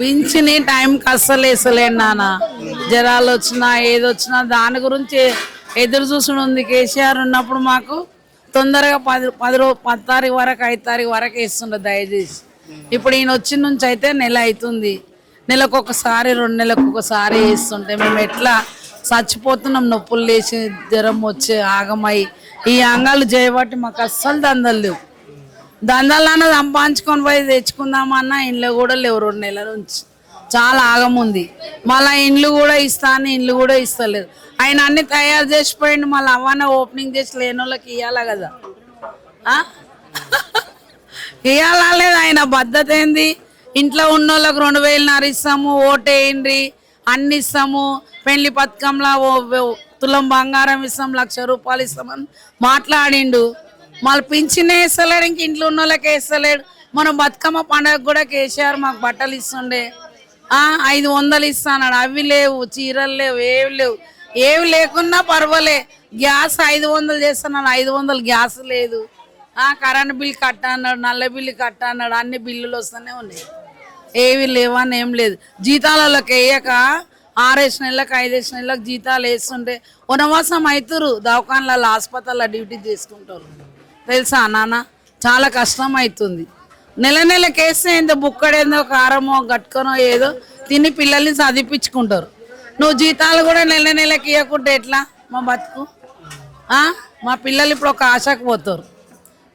పింఛని టైంకి అస్సలు వేసలేండి నాన్న. జ్వరాలు వచ్చినా ఏది వచ్చినా దాని గురించి ఎదురు చూసుడు ఉంది. కేసీఆర్ ఉన్నప్పుడు మాకు తొందరగా పది పది రో పది తారీఖు వరకు ఐదు తారీఖు వరకు ఇస్తుండే దయచేసి. ఇప్పుడు ఈయన వచ్చిన నుంచి అయితే నెల అవుతుంది నెలకు ఒకసారి రెండు నెలలకు ఒకసారి వేస్తుంటే మేము ఎట్లా చచ్చిపోతున్నాం. నొప్పులు లేచి జ్వరం వచ్చి ఆగమై. ఈ అంగాలు చేయబట్టి మాకు అస్సలు దందలు లేవు. దందాలన్న సంపాదించుకొని పోయి తెచ్చుకుందామన్నా ఇంట్లో కూడా లేవు రెండు నెలల నుంచి. చాలా ఆగముంది మళ్ళా ఇండ్లు కూడా ఇస్తాను ఇండ్లు కూడా ఇస్తలేదు. ఆయన అన్ని తయారు చేసిపోయిండు మళ్ళీ అవన్న ఓపెనింగ్ చేసి లేని వాళ్ళకి ఇవ్వాలా కదా ఇవ్వాలా లేదు ఆయన పద్ధతి ఏంది? ఇంట్లో ఉన్న వాళ్ళకి రెండు వేలున్నర ఇస్తాము ఓటేయండి అన్ని ఇస్తాము. పెళ్ళి పథకంలో ఓ తులం బంగారం ఇస్తాం లక్ష రూపాయలు ఇస్తామని మాట్లాడిండు. మళ్ళీ పింఛన్ వేస్తలేడు ఇంక ఇంట్లో ఉన్న వాళ్ళకి వేస్తలేడు. మనం బతుకమ్మ పండగ కూడా కేసీఆర్ మాకు బట్టలు ఇస్తుండే. ఐదు వందలు ఇస్తాడు అవి లేవు చీరలు లేవు ఏవి లేవు. ఏవి లేకున్నా పర్వాలే. గ్యాస్ ఐదు వందలు చేస్తున్నాడు ఐదు వందలు గ్యాస్ లేదు. కరెంటు కరెంట్ బిల్ కట్ట అన్నాడు నల్ల బిల్లు కట్ట అన్నాడు అన్ని బిల్లులు వస్తూనే ఉన్నాయి. ఏవి లేవని ఏం లేదు. జీతాలలోకి వేయక ఆరేసి నెలలకు ఐదేసి నెలలకు జీతాలు వేస్తుంటే వనవాసం అవుతురు దవాఖాన్లలో హాస్పిటల్లో డ్యూటీ చేసుకుంటారు తెలుసా నాన్న? చాలా కష్టం అవుతుంది నెల నెలకి వేస్తే బుక్కడేందో కారమో గట్టుకనో ఏదో తిని పిల్లల్ని చదివించుకుంటారు నువ్వు జీతాలు కూడా నెల నెలకి ఇవ్వకుంటే ఎట్లా? మా బతుకు? మా పిల్లలు ఇప్పుడు ఒక ఆశకు పోతారు.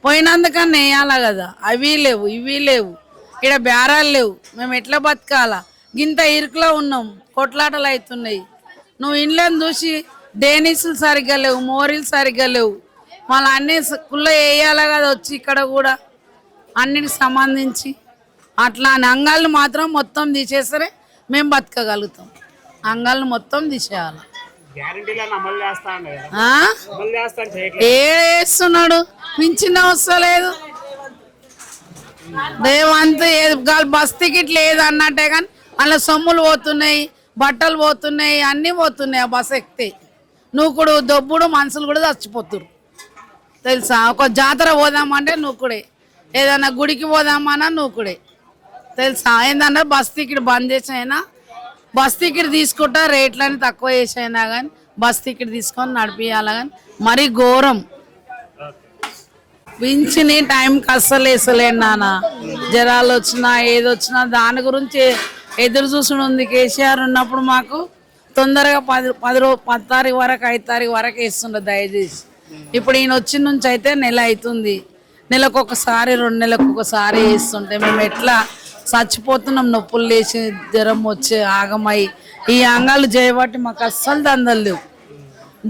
పోయినందుకని వేయాలా కదా? అవి లేవు ఇవి లేవు. ఇక్కడ బేరాలు లేవు. మేము ఎట్లా బతకాలా? గింత ఇరుకులో ఉన్నాం. కొట్లాటలు అవుతున్నాయి. నువ్వు ఇండ్లను చూసి డేనిస్లు సరిగ్గా లేవు మోరీలు సరిగ్గా లేవు. మళ్ళీ అన్ని కుళ్ళ వేయాలా కదా వచ్చి ఇక్కడ కూడా. అన్నిటికి సంబంధించి. అట్లా అని అంగాళ్ళు మాత్రం మొత్తం తీసేసరే మేము బతకగలుగుతాం. అంగాళ్ళు మొత్తం తీసేయాలి. గ్యారంటీలను అమలు చేస్తా ఉండే కదా. ఆ? అమలు చేస్తా అని చేయట్లేదు. ఏ వేస్తున్నాడు. పింఛన్ వస్తలేదు గాలి బస్ టికెట్ లేదు అన్నట్టే కానీ అలా సొమ్ములు పోతున్నాయి బట్టలు పోతున్నాయి అన్నీ పోతున్నాయి ఆ బస్ ఎక్కితే. నూకుడు దొబ్బుడు మనుషులు కూడా చచ్చిపోతురు తెలుసా? ఒక జాతర పోదామంటే నూకుడే. ఏదైనా గుడికి పోదామన్నా నూకుడే. తెలుసా? ఏంటంటే బస్ టికెట్ బంద్ చేసైనా బస్ టికెట్ తీసుకుంటా రేట్లని తక్కువ చేసైనా కానీ బస్ టికెట్ తీసుకొని నడిపియాలి కానీ మరీ ఘోరం. పింఛని టైంకి అస్సలు వేసలేండి నాన్న. జ్వరాలు వచ్చినా ఏది వచ్చినా దాని గురించి ఎదురు చూసుడు ఉంది కేసీఆర్ ఉన్నప్పుడు మాకు తొందరగా పది పది రో పది తారీఖు వరకు ఐదు తారీఖు వరకు వేస్తుండే దయచేసి. ఇప్పుడు ఈయన వచ్చిన నుంచి అయితే నెల అవుతుంది. నెలకు ఒకసారి రెండు నెలలకు ఒకసారి వేస్తుంటే మేము ఎట్లా చచ్చిపోతున్నాం నొప్పులు లేచి జ్వరం వచ్చి ఆగమై. ఈ అంగాలు చేయబట్టి మాకు అస్సలు దందలు లేవు.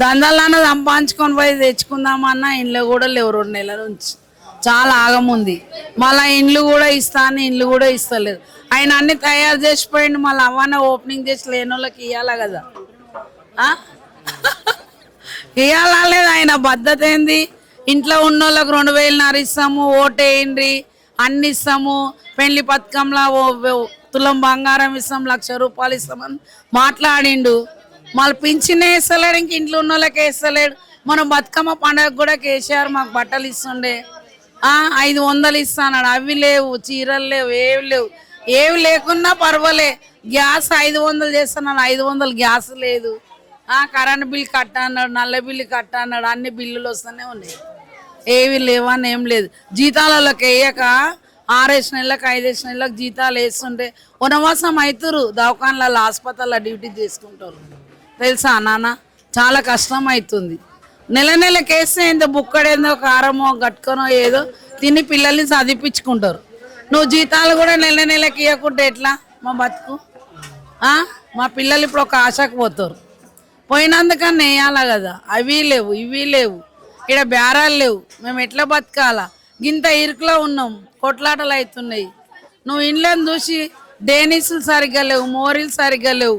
దందలన్నా సంపాదించుకొని పోయి తెచ్చుకుందామన్నా ఇంట్లో కూడా లేవు రెండు నెలల నుంచి. చాలా ఆగముంది మళ్ళీ ఇండ్లు కూడా ఇస్తాను ఇండ్లు కూడా ఇస్తలేదు. ఆయన అన్ని తయారు చేసిపోయిండు మళ్ళీ అవన్నీ ఓపెనింగ్ చేసి లేని వాళ్ళకి ఇవ్వాలా కదా ఇవ్వాలా లేదు ఆయన పద్ధతి ఏంది? ఇంట్లో ఉన్న వాళ్ళకి రెండు వేలున్నర ఇస్తాము ఓటేయండి అన్ని ఇస్తాము పెళ్ళి పథకంలో తులం బంగారం ఇస్తాం లక్ష రూపాయలు ఇస్తామని మాట్లాడిండు. మళ్ళీ పింఛనే వేస్తలేడు ఇంక ఇంట్లో ఉన్న వాళ్ళకి వేస్తలేడు. మనం బతుకమ్మ పండగ కూడా కేసీఆర్ మాకు బట్టలు ఇస్తుండే. ఐదు వందలు ఇస్తాడు అవి లేవు చీరలు లేవు ఏవి లేవు. ఏవి లేకున్నా పర్వాలే. గ్యాస్ ఐదు వందలు చేస్తున్నాడు ఐదు వందలు గ్యాస్ లేదు. కరెంట్ బిల్ కట్ట అన్నాడు నల్ల బిల్లు కట్ట అన్నాడు అన్ని బిల్లులు వస్తూనే ఉన్నాయి. ఏవి లేవని ఏం లేదు. జీతాలలోకి వేయక ఆరేసి నెలలకు ఐదేసి నెలలకు జీతాలు వేస్తుంటే వనవాసం అవుతారు దవాఖాన్లలో ఆసుపత్రిలో డ్యూటీ చేసుకుంటారు తెలుసా నాన్న? చాలా కష్టం అవుతుంది నెల నెలకి వేస్తే ఎంత బుక్కడేందో కారమో గట్టుకనో ఏదో తిని పిల్లల్ని చదివించుకుంటారు నువ్వు జీతాలు కూడా నెల నెలకి ఇవ్వకుంటే ఎట్లా? మా బతుకు? మా పిల్లలు ఇప్పుడు ఒక ఆశకు పోతారు. పోయినందుకన్నా వేయాలా కదా? అవి లేవు ఇవి లేవు. ఇక్కడ బేరాలు లేవు. మేము ఎట్లా బతకాలా? గింత ఇరుకులో ఉన్నాం. కొట్లాటలు అవుతున్నాయి. నువ్వు ఇండ్లను చూసి డేనిస్లు సరిగ్గా లేవు మోరీలు సరిగ్గా లేవు.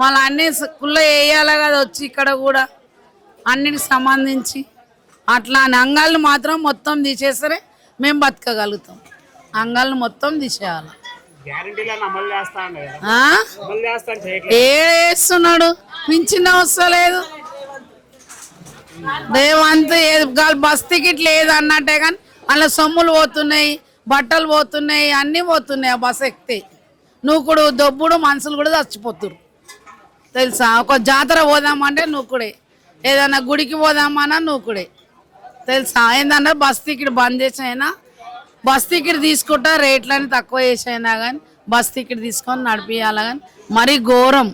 మళ్ళీ అన్ని కుళ్ళ వేయాలా కదా వచ్చి ఇక్కడ కూడా? అన్నిటికి సంబంధించి. అట్లా అని అంగాళ్ళు మాత్రం మొత్తం తీసేసరే మేము బతకగలుగుతాం. అంగాళ్ళు మొత్తం తీసేయాలి. ఏ వేస్తున్నాడు పింఛన్ వస్తలేదు రేవంత్ ఏది బస్ టికెట్ లేదు అన్నట్టే కానీ అలా సొమ్ములు పోతున్నాయి బట్టలు పోతున్నాయి అన్నీ పోతున్నాయి ఆ బస్ ఎక్కితే. నూకుడు దొబ్బుడు మనుషులు కూడా చచ్చిపోతురు తెలుసా? ఒక జాతర పోదామంటే నూకుడే ఏదన్నా గుడికి పోదామన్నా నూకుడే తెలుసా? ఏంటంటే బస్ టికెట్ బంద్ చేసైనా బస్ టికెట్ తీసుకుంటా రేట్లని తక్కువ చేసైనా కానీ బస్ టికెట్ తీసుకొని నడిపియాలి కానీ మరీ ఘోరం.